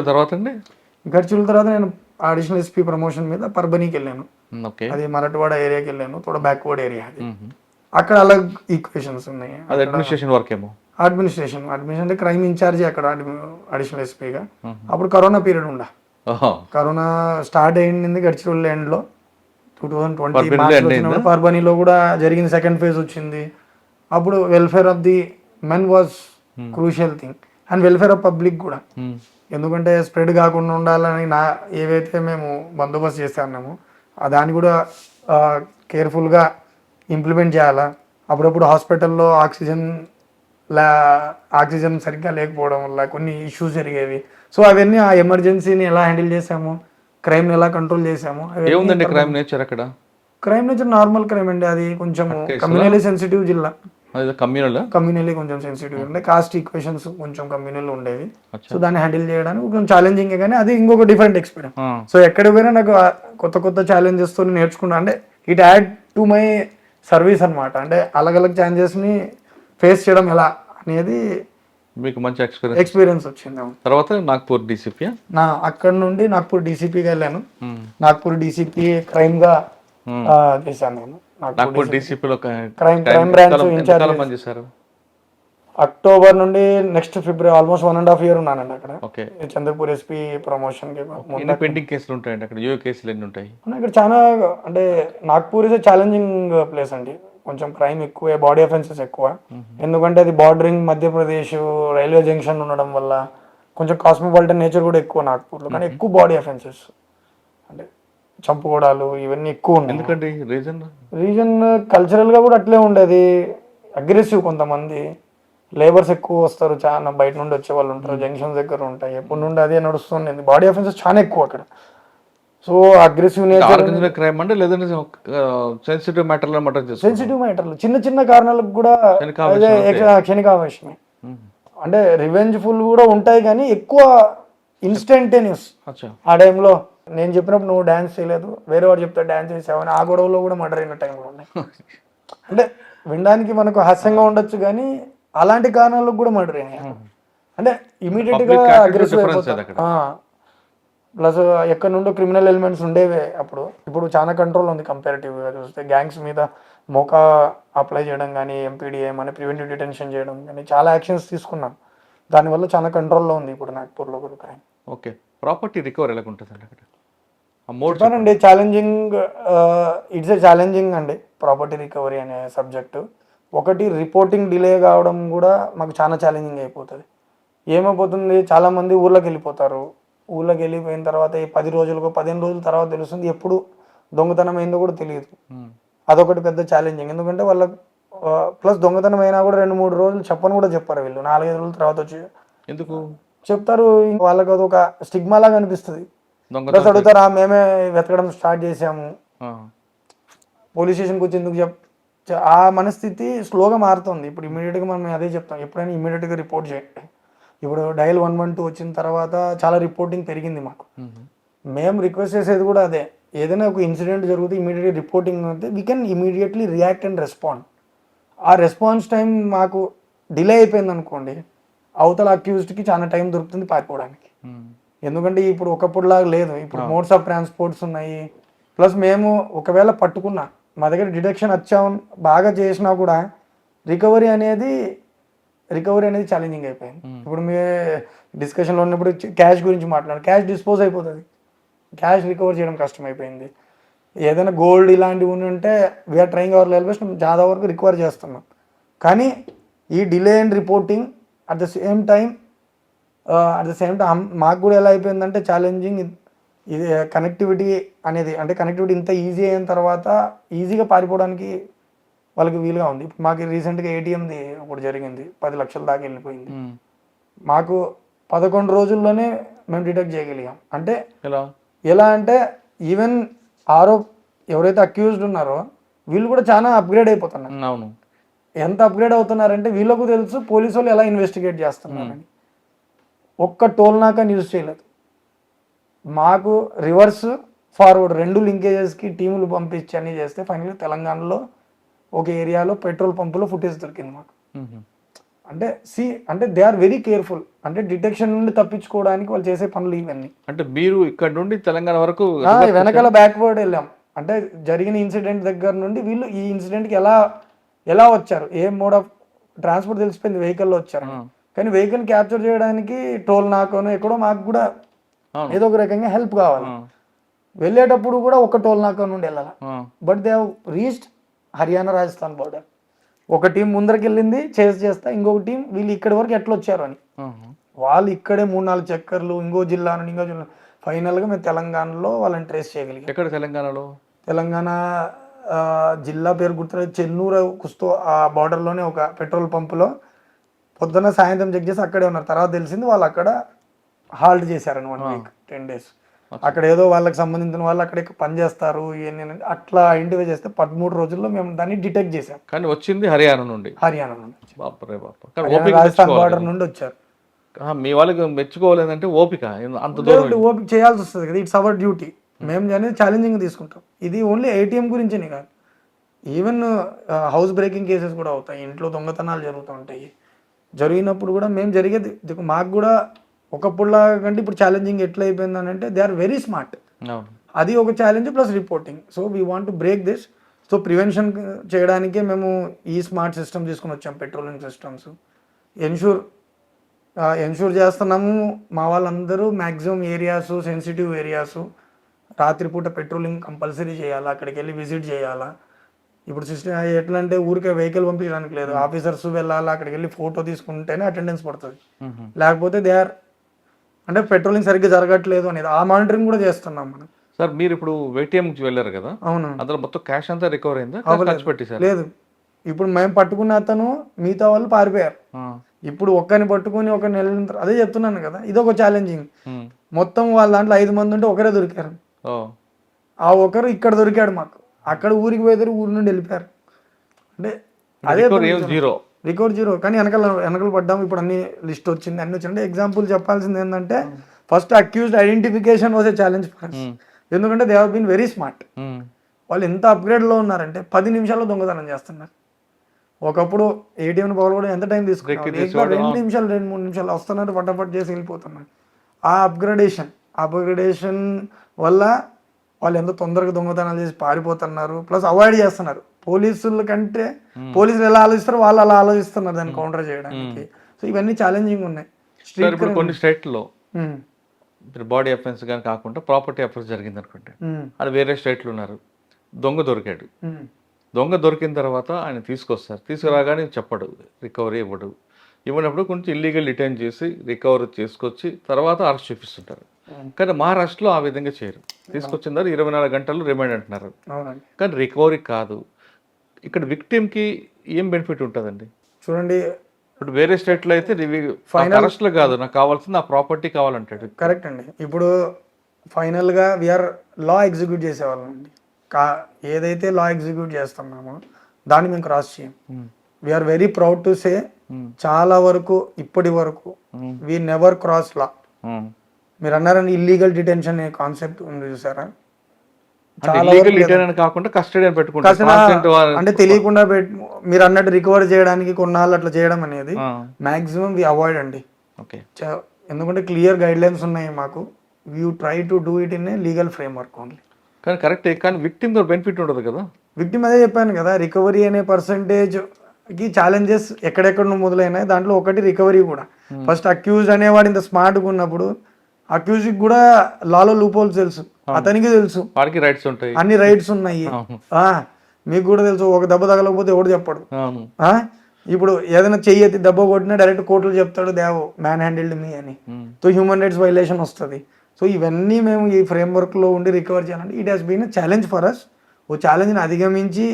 తర్వాత అండి? గడిచిన తర్వాత నేను అడిషనల్ ఎస్పీ ప్రమోషన్ మీద పర్బనీకి వెళ్ళాను. అది మరాఠవాడ ఏరియాకి వెళ్ళాను తోడ బ్యాక్వర్డ్ ఏరియా అది. అక్కడ అలాగ ఈక్వేషన్స్ ఉన్నాయి. అది అడ్మినిస్ట్రేషన్ వర్క్ ఏమో? అడ్మినిస్ట్రేషన్ అడ్మినిస్ట్రేషన్ అంటే క్రైమ్ ఇన్ఛార్జి అక్కడ అడిషనల్ ఎస్పీగా అప్పుడు కరోనా పీరియడ్ ఉండ. కరోనా స్టార్ట్ అయింది గడిచిరోల్ ఎండ్లో టూ థౌజండ్ ట్వంటీ పర్బనీలో కూడా జరిగింది సెకండ్ ఫేజ్ వచ్చింది. అప్పుడు welfare of the men was crucial thing and welfare of public కూడా. ఎందుకంటే స్ప్రెడ్ కాకుండా ఉండాలని నా ఏవైతే మేము బందోబస్తు చేస్తున్నామో ఆ దాన్ని కూడా కేర్ఫుల్గా ఇంప్లిమెంట్ చేయాలా? అప్పుడప్పుడు హాస్పిటల్లో ఆక్సిజన్ లా ఆక్సిజన్ సరిగ్గా లేకపోవడం వల్ల కొన్ని ఇష్యూస్ జరిగేవి. సో అవన్నీ ఆ ఎమర్జెన్సీని ఎలా హ్యాండిల్ చేసాము క్రైమ్ని ఎలా కంట్రోల్ చేసాము ఏముందండి క్రైమ్ నేచర్ అక్కడ? క్రైమ్ నుంచి నార్మల్ క్రైమ్ అండి. అది కొంచెం కమ్యూనలీ సెన్సిటివ్ జిల్లా. కమ్యూనల్ కమ్యూనలీ కొంచెం సెన్సిటివ్ ఉండే. కాస్ట్ ఈక్వేషన్స్ కొంచెం కమ్యూనల్ ఉండేవి. సో దాన్ని హ్యాండిల్ చేయడానికి కొంచెం ఛాలెంజింగ్ కానీ అది ఇంకొక డిఫరెంట్ ఎక్స్పీరియన్స్ సో ఎక్కడ పోయినా నాకు కొత్త కొత్త ఛాలెంజెస్తో నేర్చుకున్నా. అంటే it add to my service అన్నమాట. అంటే అలగ్ అలగ్ ఛాలెంజెస్ని ఫేస్ చేయడం ఎలా అనేది మీకు మంచి ఎక్స్పీరియన్స్ ఎక్స్పీరియన్స్ వచ్చింది తర్వాత నాగ్పూర్ డీసీపీ నా అక్కడ నుండి నాగ్పూర్ డీసీపీగా వెళ్ళాను. నాగ్పూర్ డీసీపీ క్రైమ్గా ఆ, చేశాను నేను. నాగ్పూర్ డీసీపీలో incharge పని చేశారు? అక్టోబర్ నుండి next February almost one and half year ఉన్నానండి అక్కడ. ఓకే. చంద్రపూర్ ఎస్పీ ప్రమోషన్కి పెండింగ్ కేసులు ఉంటాయండి అక్కడ? యూఏ కేసులు ఎన్ని ఉంటాయి? ఇక్కడ చాలా అంటే నాగ్పూర్ ఇస్ ఛాలెంజింగ్ ప్లేస్ అండి. కొంచెం క్రైమ్ ఎక్కువ బాడీ అఫెన్సెస్ ఎక్కువ. ఎందుకంటే అది బార్డరింగ్ మధ్యప్రదేశ్ రైల్వే జంక్షన్ ఉండడం వల్ల కొంచెం కాస్మోపాలిటన్ నేచర్ కూడా ఎక్కువ నాగ్పూర్లో. కానీ ఎక్కువ బాడీ అఫెన్సెస్ చంపుకోవడాలు ఇవన్నీ ఎక్కువ ఉన్నాయి. ఎందుకండి? రీజన్? రీజన్ కల్చరల్గా కూడా అట్లే ఉండేది. అగ్రెసివ్ కొంతమంది. లేబర్స్ ఎక్కువ వస్తారు. చాలా బయట నుండి వచ్చే వాళ్ళు ఉంటారు. జంక్షన్స్ దగ్గర ఉంటాయి. ఎప్పటి నుండి అదే నడుస్తుంది. బాడీ అఫెన్సెస్ చాలా ఎక్కువ అక్కడ. సో అగ్రెసివ్ నేచర్ క్రైమ్ అంటే లేదంటే సెన్సిటివ్ మ్యాటర్లో సెన్సిటివ్ మ్యాటర్లు చిన్న చిన్న కారణాలకు కూడా క్షణికావేశమే. అంటే రివెంజ్ఫుల్ కూడా ఉంటాయి కానీ ఎక్కువ ఇన్స్టంటేనియస్ ఆ టైంలో నేను చెప్పినప్పుడు నువ్వు డ్యాన్స్ చేయలేదు వేరే వాడు చెప్తే డ్యాన్స్ చేసావని ఆ గొడవలో కూడా మర్డర్ అయిన టైంలో ఉన్నాయి. అంటే వినడానికి మనకు హాస్యంగా ఉండొచ్చు కానీ అలాంటి కారణాలకు కూడా మర్డర్ అయినాయి. అంటే ఇమీడియట్గా అగ్రెసివ్. ప్లస్ ఎక్కడ నుండో క్రిమినల్ ఎలిమెంట్స్ ఉండేవే అప్పుడు. ఇప్పుడు చాలా కంట్రోల్ ఉంది కంపారిటివ్గా చూస్తే. గ్యాంగ్స్ మీద మోకా అప్లై చేయడం కానీ ఎంపీడీఏ మన ప్రివెంటివ్ డిటెన్షన్ చేయడం కానీ చాలా యాక్షన్స్ తీసుకున్నాం. దానివల్ల చాలా కంట్రోల్లో ఉంది ఇప్పుడు నాగ్పూర్లో కూడా క్రైమ్ ఓకే ప్రాపర్టీ రికవర్ ఎలా ఉంటుందండి అక్కడ? చెప్పానండి ఛాలెంజింగ్ ఇట్స్ ఏ ఛాలెంజింగ్ అండి ప్రాపర్టీ రికవరీ అనే సబ్జెక్టు ఒకటి రిపోర్టింగ్ డిలే కావడం కూడా మాకు చాలా ఛాలెంజింగ్ అయిపోతుంది. ఏమైపోతుంది? చాలామంది ఊర్లోకి వెళ్ళిపోతారు. ఊర్లోకి వెళ్ళిపోయిన తర్వాత ఈ పది రోజులకు పదిహేను రోజుల తర్వాత తెలుస్తుంది ఎప్పుడు దొంగతనం అయిందో కూడా తెలియదు. అదొకటి పెద్ద ఛాలెంజింగ్ ఎందుకంటే వాళ్ళ ప్లస్ దొంగతనం అయినా కూడా రెండు మూడు రోజులు చెప్పని కూడా చెప్పారు వీళ్ళు. నాలుగైదు రోజుల తర్వాత వచ్చి ఎందుకు? చెప్తారు ఇంక వాళ్ళకి అదొక స్టిగ్మా లాగా అనిపిస్తుంది. ప్లస్ అడుగుతారు? "ఆ, మేమే వెతకడం స్టార్ట్ చేసాము. పోలీస్ స్టేషన్కి వచ్చి ఎందుకు చెప్ ఆ మనస్థితి స్లోగా మారుతుంది. ఇప్పుడు ఇమీడియట్గా మనం అదే చెప్తాం. ఎప్పుడైనా ఇమీడియట్గా రిపోర్ట్ చేయండి. ఇప్పుడు డయల్ వన్ వన్ టూ వచ్చిన తర్వాత చాలా రిపోర్టింగ్ పెరిగింది మాకు. మ్మ్. రిక్వెస్ట్ చేసేది కూడా అదే. ఏదైనా ఒక ఇన్సిడెంట్ జరిగితే ఇమీడియట్గా రిపోర్టింగ్ అయితే we can immediately react and respond ఆ రెస్పాన్స్ టైం మాకు డిలే అయిపోయింది అనుకోండి అవతల అక్యూజ్డ్కి చాలా టైం దొరుకుతుంది పారిపోవడానికి. ఎందుకంటే ఇప్పుడు ఒకప్పుడులాగా లేదు. ఇప్పుడు మోడ్స్ ఆఫ్ ట్రాన్స్పోర్ట్స్ ఉన్నాయి. ప్లస్ మేము ఒకవేళ పట్టుకున్నా మా దగ్గర డిడక్షన్ వచ్చాం బాగా చేసినా కూడా రికవరీ అనేది రికవరీ అనేది ఛాలెంజింగ్ అయిపోయింది. ఇప్పుడు మీ డిస్కషన్లో ఉన్నప్పుడు క్యాష్ గురించి మాట్లాడు క్యాష్ డిస్పోజ్ అయిపోతుంది. క్యాష్ రికవర్ చేయడం కష్టం అయిపోయింది ఏదైనా గోల్డ్ ఇలాంటివి ఉండి ఉంటే we're trying our level best చాలా వరకు రికవర్ చేస్తున్నాం. కానీ ఈ delay and reporting at the same time at the same time మాకు కూడా ఎలా అయిపోయిందంటే ఛాలెంజింగ్ ఇది కనెక్టివిటీ అనేది అంటే కనెక్టివిటీ ఇంత ఈజీ అయిన తర్వాత ఈజీగా పారిపోవడానికి వాళ్ళకి వీలుగా ఉంది. ఇప్పుడు మాకు రీసెంట్గా ఏటీఎంది ఒకటి జరిగింది పది లక్షల దాకా వెళ్ళిపోయింది. మాకు పదకొండు రోజుల్లోనే మేము డిటెక్ట్ చేయగలిగాం. అంటే ఎలా? ఎలా అంటే ఈవెన్ ఆరో ఎవరైతే అక్యూజ్డ్ ఉన్నారో వీళ్ళు కూడా చాలా అప్గ్రేడ్ అయిపోతున్నారు. అవును. ఎంత అప్గ్రేడ్ అవుతున్నారంటే వీళ్ళకు తెలుసు పోలీసు వాళ్ళు ఎలా ఇన్వెస్టిగేట్ చేస్తున్నారని. ఒక్క టోల్ నాక యూజ్ చేయలేదు. మాకు రివర్స్ ఫార్వర్డ్ రెండు లింకేజెస్కి టీములు పంపించి అన్ని చేస్తే ఫైనల్ తెలంగాణలో ఒక ఏరియాలో పెట్రోల్ పంపులో ఫుటేజ్ దొరికింది మాకు. అంటే సి అంటే దే ఆర్ వెరీ కేర్ఫుల్. అంటే డిటెక్షన్ నుండి తప్పించుకోవడానికి వాళ్ళు చేసే పనులు ఇవన్నీ. అంటే మీరు ఇక్కడ నుండి తెలంగాణ వరకు వెనకాల బ్యాక్వర్డ్ వెళ్ళాం. అంటే జరిగిన ఇన్సిడెంట్ దగ్గర నుండి వీళ్ళు ఈ ఇన్సిడెంట్కి ఎలా ఎలా వచ్చారు? ఏ మోడ్ ఆఫ్ ట్రాన్స్పోర్ట్ తెలిసిపోయింది? వెహికల్లో వచ్చారు. కానీ వెహికల్ క్యాప్చర్ చేయడానికి టోల్ నాకోనో ఎక్కడో మాకు కూడా. ఏదో ఒక రకంగా హెల్ప్ కావాలి. వెళ్ళేటప్పుడు కూడా ఒక టోల్ నాకో నుండి వెళ్ళాలి? But they reached Haryana Rajasthan border ఒక టీం ముందరికి వెళ్ళింది చేసి చేస్తా ఇంకొక టీం వీళ్ళు ఇక్కడి వరకు ఎట్లా వచ్చారు అని. వాళ్ళు ఇక్కడే మూడు నాలుగు చక్కర్లు ఇంకో జిల్లా నుండి ఇంకో జిల్లా ఫైనల్గా మేము తెలంగాణలో వాళ్ళని ట్రేస్ చేయగలిగాం. ఎక్కడ తెలంగాణలో? తెలంగాణ జిల్లా పేరు గుర్తులేదు. చెన్నూరు కుస్తో ఆ బార్డర్లోనే ఒక పెట్రోల్ పంపులో పొద్దున్న సాయంత్రం చెక్ చేసి అక్కడే ఉన్నారు. తర్వాత తెలిసింది వాళ్ళు అక్కడ హాల్ట్ చేశారని వన్ వీక్ టెన్ డేస్. అక్కడ ఏదో వాళ్ళకి సంబంధించిన వాళ్ళు అక్కడ పని చేస్తారు అట్లా ఐడెంటిఫై చేస్తే పదమూడు రోజుల్లో మేము దాన్ని డిటెక్ట్ చేసాం కానీ వచ్చింది హర్యానా నుండి. హర్యానా నుండి రాజస్థాన్ బార్డర్. నుండి వచ్చారు. మీ వాళ్ళకి మెచ్చుకోవాలంటే ఓపిక అంత దూరం ఓపిక చేయాల్సి వస్తుంది కదా. ఇట్స్ అవర్ డ్యూటీ మేము అనేది ఛాలెంజింగ్ తీసుకుంటాం. ఇది ఓన్లీ ఏటీఎం గురించే కాదు. ఈవెన్ హౌస్ బ్రేకింగ్ కేసెస్ కూడా అవుతాయి. ఇంట్లో దొంగతనాలు జరుగుతూ ఉంటాయి. జరిగినప్పుడు కూడా మేము జరిగేది. మాకు కూడా ఒకప్పుడులా కంటే ఇప్పుడు ఛాలెంజింగ్ ఎట్లా అయిపోయింది అని అంటే దే ఆర్ వెరీ స్మార్ట్ అది ఒక challenge plus reporting so we want to break this so prevention చేయడానికే మేము ఈ స్మార్ట్ సిస్టమ్ తీసుకుని వచ్చాం పెట్రోలింగ్ సిస్టమ్స్ ఎన్షూర్ ఎన్షూర్ చేస్తున్నాము మా వాళ్ళందరూ మ్యాక్సిమం ఏరియాస్ సెన్సిటివ్ ఏరియాస్ రాత్రిపూట పెట్రోలింగ్ కంపల్సరీ చేయాలా అక్కడికి వెళ్ళి విజిట్ చేయాలా. ఇప్పుడు సిస్టమ్ ఎట్లా అంటే ఊరికే వెహికల్ పంపించడానికి లేదు. ఆఫీసర్స్ వెళ్ళాలా అక్కడికి వెళ్ళి ఫోటో తీసుకుంటేనే అటెండెన్స్ పడుతుంది. లేకపోతే దే ఆర్ అంటే పెట్రోలింగ్ సరిగ్గా జరగట్లేదు అనేది ఆ మానిటరింగ్ కూడా చేస్తున్నాం మనం. సార్ మీరు ఇప్పుడు కి వెళ్ళారు కదా? అవును. అందులో మొత్తం క్యాష్ అంతా రికవర్ అయిందా? అవ్వలేదు. ఖర్చు పెట్టేశారు? లేదు. ఇప్పుడు మేము పట్టుకున్న అతను మిగతా వాళ్ళు పారిపోయారు. ఇప్పుడు ఒక్కరిని పట్టుకుని ఒక నెల తర్వాత- అదే చెప్తున్నాను కదా ఇది ఒక ఛాలెంజింగ్ మొత్తం వాళ్ళ దాంట్లో ఐదు మంది ఉంటే ఒకరే దొరికారు. ఆ ఒకరు ఇక్కడ దొరికాడు మాకు. అక్కడ ఊరికి పోయేదారు ఊరి నుండి వెళ్ళిపోయారు. అంటే అదే జీరో రికార్డ్ జీరో కానీ వెనకాల వెనకలు పడ్డాం. ఇప్పుడు అన్ని లిస్ట్ వచ్చింది అన్ని వచ్చింది. అంటే ఎగ్జాంపుల్ చెప్పాల్సింది ఏంటంటే first accused identification was a challenge for ఎందుకంటే they have been very smart వాళ్ళు ఎంత అప్గ్రేడ్లో ఉన్నారంటే పది నిమిషాల్లో దొంగతనం చేస్తున్నారు. ఒకప్పుడు ఏటీఎం పవర్ కూడా ఎంత టైం తీసుకున్నారు రెండు నిమిషాలు రెండు మూడు నిమిషాలు వస్తున్నారు పట్టపట్ చేసి వెళ్ళిపోతున్నారు. ఆ అప్గ్రేడేషన్ అప్గ్రేడేషన్ వల్ల వాళ్ళు ఎంత తొందరగా దొంగతనాలు చేసి పారిపోతున్నారు. ప్లస్ అవాయిడ్ చేస్తున్నారు. పోలీసుల కంటే పోలీసులు ఎలా ఆలోచిస్తారో వాళ్ళు అలా ఆలోచిస్తున్నారు దాన్ని కౌంటర్ చేయడానికి. సో ఇవన్నీ ఛాలెంజింగ్ ఉన్నాయి. ఇప్పుడు కొన్ని స్టేట్లో ఇప్పుడు బాడీ అఫెన్స్ కానీ కాకుండా ప్రాపర్టీ అఫెన్స్ జరిగింది అనుకోండి. ఉమ్, అది వేరే స్టేట్లు ఉన్నారు. దొంగ దొరికాడు. దొంగ దొరికిన తర్వాత ఆయన తీసుకొస్తారు. తీసుకురాగానే చెప్పడు. రికవరీ ఇవ్వడు. ఇవ్వనప్పుడు కొంచెం ఇల్లీగల్ డిటైన్ చేసి రికవరీ చేసుకొచ్చి తర్వాత అరెస్ట్ చూపిస్తుంటారు. కానీ మహారాష్ట్రలో ఆ విధంగా చేయరు. తీసుకొచ్చిన తర్వాత ఇరవై నాలుగు గంటలు రిమైండ్ అంటున్నారు. కానీ రికవరీ కాదు. ఇక్కడ విక్టిమ్కి ఏం బెనిఫిట్ ఉంటుందండి? చూడండి. ఇప్పుడు వేరే స్టేట్లో అయితే అరెస్ట్లో కాదు నాకు కావాల్సింది ఆ ప్రాపర్టీ కావాలంటాడు. కరెక్ట్ అండి. ఇప్పుడు ఫైనల్గా వీఆర్ లా ఎగ్జిక్యూట్ చేసేవాళ్ళం అండి. కా ఏదైతే లా ఎగ్జిక్యూట్ చేస్తున్నామో దాన్ని మేము క్రాస్ చేయం. We're very proud to say చాలా వరకు ఇప్పటి వరకు వీ నెవర్ క్రాస్ లా మీరు అన్నారని ఇల్లీగల్ డిటెన్షన్ అనే కాన్సెప్ట్ ఉంది చూసారా? రిటర్న్ కాకుండా కస్టడీ అని పెట్టుకుంటారు. Consent వా- అంటే తెలియకుండా మీరు అన్నట్టు రికవర్ చేయడానికి కొన్నాళ్ళు అట్లా చేయడం అనేది మాక్సిమం వి అవాయిడ్ అండి. ఓకే. చ- ఎందుకంటే క్లియర్ గైడ్ లైన్స్ ఉన్నాయి మాకు. You try to do it in a legal framework only కానీ కరెక్టే కానీ విక్టిమ్ బెనిఫిట్ ఉండదు కదా? విక్టిమ్ అదే చెప్పాను కదా రికవరీ అనే పర్సంటేజ్కి ఛాలెంజెస్ ఎక్కడెక్కడ నుండి మొదలైనాయి దాంట్లో ఒకటి రికవరీ కూడా. ఫస్ట్ అక్యూజ్ అనేవాడు ఇంత స్మార్ట్గా ఉన్నప్పుడు అక్యూజ్ కూడా లాలో లూపోల్స్ తెలుసు. అతనికి తెలుసు. వాడికి రైట్స్ ఉంటాయి. అన్ని రైట్స్ ఉన్నాయి. మీకు కూడా తెలుసు. ఒక దెబ్బ తగలకపోతే ఎవడు చెప్పడు. ఇప్పుడు ఏదైనా చెయ్యి దెబ్బ కొట్టినా డైరెక్ట్ కోర్టులు చెప్తాడు దేవో మ్యాన్ హ్యాండిల్డ్ మీ అని. సో హ్యూమన్ రైట్స్ వైలేషన్ వస్తుంది. సో ఇవన్నీ మేము ఈ ఫ్రేమ్వర్క్లో ఉండి రికవర్ చేయాలంటే it has been challenge for us ఓ ఛాలెంజ్ని అధిగమించి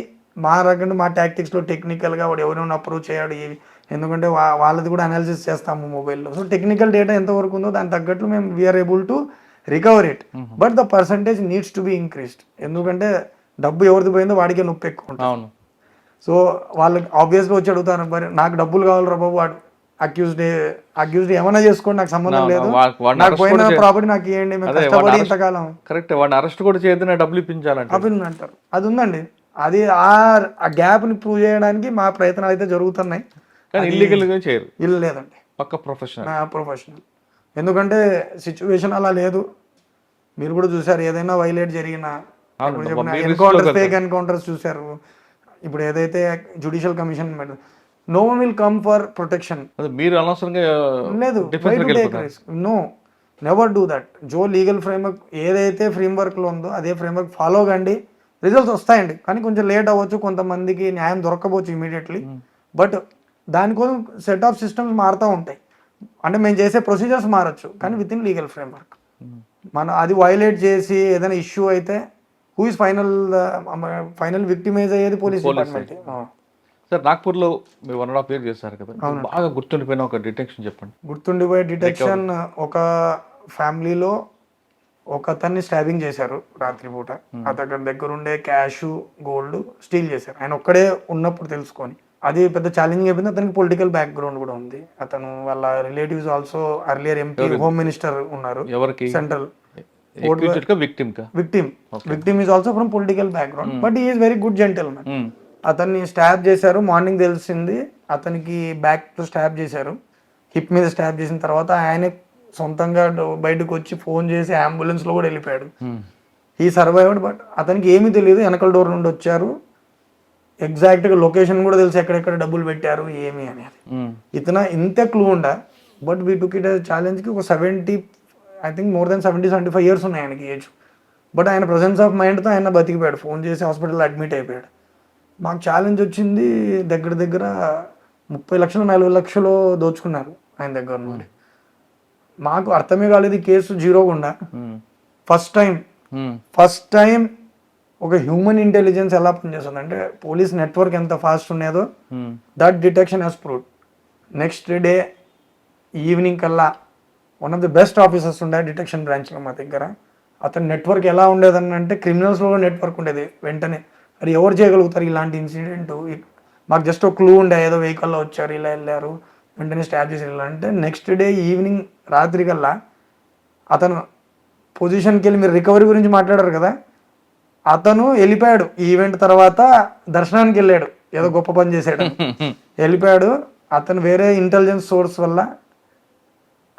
మా రకంగా మా టాక్టిక్స్లో టెక్నికల్గా వాడు ఎవరైనా అప్రూవ్ చేయడు ఇవి ఎందుకంటే వా వాళ్ళది కూడా అనాలిసిస్ చేస్తాము మొబైల్లో సో టెక్నికల్ డేటా ఎంతవరకు ఉందో దానికి తగ్గట్లు మేము we are able to recover it but the percentage needs to be increased ఎందుకంటే డబ్బు ఎవరిది పోయిందో వాడికే నొప్పి ఎక్కువ ఉంటుంది. అవును. సో వాళ్ళకి ఆబ్వియస్గా వచ్చి అడుగుతారు మరి నాకు డబ్బులు కావాలిరా బాబు వాడు అక్యూజ్డ్ అక్యూజ్డ్ ఏమైనా చేసుకోండి నాకు సంబంధం లేదు. నాకు పోయిన ప్రాపర్టీ నాకు ఇవ్వండి మేము కష్టపడి ఇంతకాలం. కరెక్ట్ వాడిని అరెస్ట్ కూడా చేయొద్దని డబ్బులు ఇప్పించాలంటే అభిన్ అంటారు అది ఉందండి. అది ఆ ఆ గ్యాప్ని ప్రూవ్ చేయడానికి మా ప్రయత్నాలు అయితే జరుగుతున్నాయి. కానీ ఇల్లీగల్గా చేయరు. ఇల్లు లేదండి పక్క ప్రొఫెషనల్ నా ప్రొఫెషనల్ ఎందుకంటే సిచ్యువేషన్ అలా లేదు. మీరు కూడా చూసారు ఏదైనా వైలేట్ జరిగినా ఎన్కౌంటర్స్ ఫేక్ ఎన్కౌంటర్స్ చూసారు. ఇప్పుడు ఏదైతే judicial commission no one will come for protection మీరు అనవసరంగా లేదు నో నెవర్ డూ దట్ జో లీగల్ ఫ్రేమ్వర్క్ ఏదైతే ఫ్రేమ్వర్క్లో ఉందో అదే ఫ్రేమ్వర్క్ ఫాలో కండి. రిజల్ట్స్ వస్తాయండి. కానీ కొంచెం లేట్ అవ్వచ్చు కొంతమందికి న్యాయం దొరకవచ్చు ఇమీడియట్లీ బట్ దానికోసం సెట్ ఆఫ్ సిస్టమ్స్ మారుతూ ఉంటాయి. అంటే మేము చేసే ప్రొసీజర్స్ మారచ్చు కానీ విత్ ఇన్ లీగల్ ఫ్రేమ్వర్క్ మన అది వైలేట్ చేసి ఏదైనా ఇష్యూ అయితే who is final final victimize అయ్యేది పోలీస్ డిపార్ట్మెంట్ సార్ నాగ్పూర్లో మీరు వన్ అండ్ హాఫ్ ఇయర్ చేస్తారు కదా. బాగా గుర్తుండిపోయిన ఒక డిటెక్షన్ చెప్పండి. గుర్తుండిపోయే డిటెక్షన్ ఒక ఫ్యామిలీలో ఒక అతన్ని స్టాబింగ్ చేశారు రాత్రిపూట. అతని దగ్గర ఉండే క్యాష్ గోల్డ్ స్టీల్ చేశారు. ఆయన ఒక్కడే ఉన్నప్పుడు తెలుసుకొని. అది పెద్ద ఛాలెంజింగ్ అయిపోయింది. అతనికి పొలిటికల్ బ్యాక్గ్రౌండ్ కూడా ఉంది. అతను వాళ్ళ relatives also earlier MP home minister ఉన్నారు. ఎవరికి? Central victim victim victim is also from political background but is very good gentleman అతన్ని స్టాబ్ చేశారు. మార్నింగ్ తెలిసింది. అతనికి బ్యాక్ టు స్టాబ్ చేశారు. హిప్ మీద స్టాబ్ చేసిన తర్వాత ఆయనే సొంతంగా బయటకు వచ్చి ఫోన్ చేసి అంబులెన్స్లో కూడా వెళ్ళిపోయాడు. ఈ సర్వైవ్డ్ బట్ అతనికి ఏమీ తెలియదు. వెనకల డోర్ నుండి వచ్చారు. ఎగ్జాక్ట్గా లొకేషన్ కూడా తెలిసి ఎక్కడెక్కడ డబ్బులు పెట్టారు ఏమి అనేది. ఇతన ఇంత క్లూ ఉండ బట్ వీ టుక్ ఇట్ ఛాలెంజ్కి ఒక seventy I think more than seventy seventy five years ఉన్నాయి ఆయనకి ఏజ్ బట్ ఆయన ప్రజెన్స్ ఆఫ్ మైండ్తో ఆయన బతికిపోయాడు. ఫోన్ చేసి హాస్పిటల్లో అడ్మిట్ అయిపోయాడు. మాకు ఛాలెంజ్ వచ్చింది దగ్గర దగ్గర ముప్పై లక్షలు నలభై లక్షలు దోచుకున్నారు ఆయన దగ్గర నుండి. మాకు అర్థమే కాలేదు కేసు జీరో గుండా ఫస్ట్ టైం ఫస్ట్ టైం ఒక హ్యూమన్ ఇంటెలిజెన్స్ ఎలా పనిచేస్తుంది? అంటే పోలీస్ నెట్వర్క్ ఎంత ఫాస్ట్ ఉండేదో that detection has proved next day evening కల్లా one of the best officers ఉండే డిటెక్షన్ బ్రాంచ్లో మా దగ్గర. అతని నెట్వర్క్ ఎలా ఉండేదని అంటే క్రిమినల్స్లో నెట్వర్క్ ఉండేది. వెంటనే అది ఎవరు చేయగలుగుతారు ఇలాంటి ఇన్సిడెంట్ మాకు జస్ట్ ఒక క్లూ ఉండే ఏదో వెహికల్లో వచ్చారు ఇలా వెళ్ళారు వెంటనే స్టాప్ చేసి ఇలా అంటే నెక్స్ట్ డే ఈవినింగ్ రాత్రి కల్లా అతను పొజిషన్కి వెళ్ళి మీరు రికవరీ గురించి మాట్లాడారు కదా? అతను వెళ్ళిపోయాడు. ఈవెంట్ తర్వాత దర్శనానికి వెళ్ళాడు. ఏదో గొప్ప పని చేశాడు. వెళ్ళిపోయాడు. అతను వేరే ఇంటెలిజెన్స్ సోర్స్ వల్ల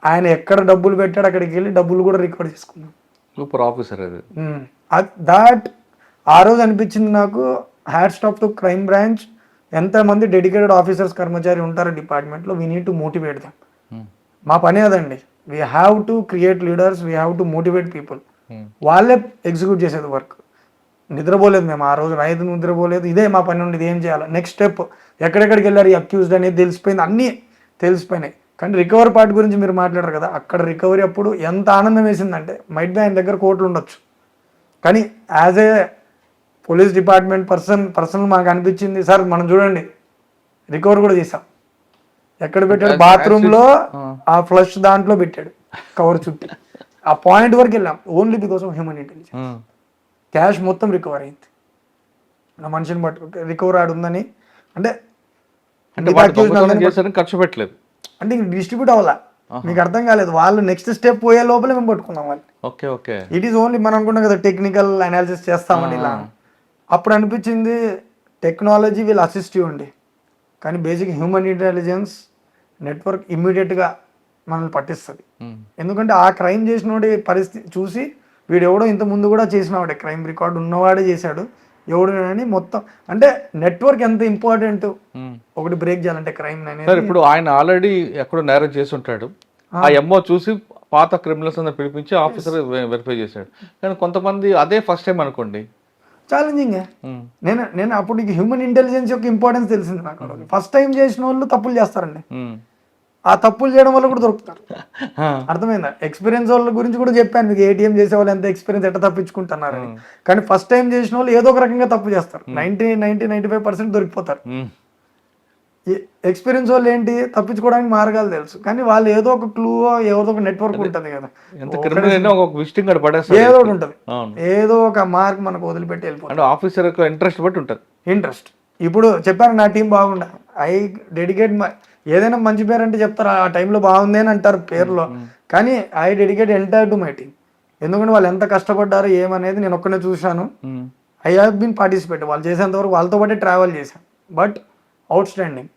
ఆయన ఎక్కడ డబ్బులు పెట్టాడు అక్కడికి వెళ్ళి డబ్బులు కూడా రికవర్ చేసుకున్నాం సూపర్ ఆఫీసర్ అది. దాట్ ఆ రోజు అనిపించింది నాకు had stop to crime branch ఎంతమంది డెడికేటెడ్ ఆఫీసర్స్ కర్మచారి ఉంటారు డిపార్ట్మెంట్లో. We need to motivate them మా పని అదండి. We have to create leaders we have to motivate people వాళ్ళే ఎగ్జిక్యూట్ చేసేది వర్క్ నిద్రపోలేదు మేము ఆ రోజు. రైతు నిద్రపోలేదు. ఇదే మా పని నుండి ఇది ఏం చేయాలి? నెక్స్ట్ స్టెప్ ఎక్కడెక్కడికి వెళ్ళారు ఈ అక్యూజ్డ్ అనేది తెలిసిపోయింది. అన్నీ తెలిసిపోయినాయి. కానీ రికవరీ పార్ట్ గురించి మీరు మాట్లాడారు కదా? అక్కడ రికవరీ అప్పుడు ఎంత ఆనందం వేసిందంటే మైట్ బి ఆయన దగ్గర కోట్లు ఉండొచ్చు. కానీ as a police department person person మాకు అనిపించింది సార్ మనం చూడండి. రికవర్ కూడా చేసాం ఎక్కడ పెట్టాడు? బాత్రూమ్లో ఆ. ఫ్లష్ దాంట్లో పెట్టాడు. కవర్ చుట్టి. ఆ పాయింట్ వరకు వెళ్ళాం. Only because of human intelligence cash మొత్తం రికవర్ అయింది. నా మనిషిని పట్టు రికవర్ ఆడు ఉందని. అంటే అంటే ఖర్చు పెట్టలేదు. అంటే డిస్ట్రిబ్యూట్ అవ్వాలా? మీకు అర్థం కాలేదు. వాళ్ళు నెక్స్ట్ స్టెప్ పోయే లోపలే మేము పట్టుకున్నాం వాళ్ళు okay okay. It is only మనం అనుకున్నాం కదా టెక్నికల్ అనాలిసిస్ చేస్తామని ఇలా. అప్పుడు అనిపించింది టెక్నాలజీ విల్ అసిస్ట్ యూ అండి. కానీ బేసిక్ హ్యూమన్ ఇంటెలిజెన్స్ నెట్వర్క్ ఇమ్మీడియట్గా మనల్ని పట్టిస్తుంది. ఎందుకంటే ఆ క్రైమ్ చేసినోడి పరిస్థితి చూసి వీడు ఎవడో ఇంత ముందు కూడా చేసినవాడే. క్రైమ్ రికార్డ్ ఉన్నవాడే చేశాడు. ఎవడు అని మొత్తం అంటే నెట్వర్క్ ఎంత ఇంపార్టెంట్? ఒకటి బ్రేక్ చేయాలంటే క్రైమ్ సార్ ఇప్పుడు ఆయన ఆల్రెడీ ఎక్కడో నేరం చేసి ఉంటాడు ఆ ఎంఓ చూసి పాత క్రిమినల్స్ అందరు పిలిపించి ఆఫీసర్ వెరిఫై చేశాడు. కానీ కొంతమంది అదే ఫస్ట్ టైం అనుకోండి. ఛాలెంజింగ్. నేను నేను అప్పుడు హ్యూమన్ ఇంటెలిజెన్స్ యొక్క ఇంపార్టెన్స్ తెలిసింది నాకు. ఫస్ట్ టైం చేసిన వాళ్ళు తప్పులు చేస్తారండి. ఆ తప్పులు చేయడం వల్ల కూడా దొరుకుతారు. అర్థమైందా? ఎక్స్పీరియన్స్ వాళ్ళ గురించి కూడా చెప్పాను మీకు. ఏటీఎం చేసే వాళ్ళు ఎంత ఎక్స్పీరియన్స్ ఎట్లా తప్పించుకుంటున్నారని. కానీ ఫస్ట్ టైం చేసిన వాళ్ళు ఏదో ఒక రకంగా తప్పు చేస్తారు. Ninety ninety ninety five percent దొరికిపోతారు. Experience వాళ్ళు ఏంటి? తప్పించుకోవడానికి మార్గాలు తెలుసు. కానీ వాళ్ళు ఏదో ఒక క్లూ ఏదో ఒక నెట్వర్క్ ఉంటుంది కదా. ఏదో ఒకటి ఉంటుంది. ఏదో ఒక మార్క్ మనకు వదిలిపెట్టి వెళ్ళిపోతుంది ఆఫీసర్ ఇంట్రెస్ట్ బట్టి ఉంటుంది. ఇంట్రెస్ట్ ఇప్పుడు చెప్పారు నా టీం బాగుండా. ఐ డెడికేట్ ఏదైనా మంచి పేరు అంటే చెప్తారు ఆ టైంలో బాగుంది అని అంటారు పేరులో. కానీ I dedicate entire to my team ఎందుకంటే వాళ్ళు ఎంత కష్టపడ్డారు ఏమనేది నేను ఒక్కనే చూశాను. ఐ హావ్ బీన్ పార్టిసిపేట్ వాళ్ళు చేసేంత వరకు వాళ్ళతో పాటే ట్రావెల్ చేశాను. But out standing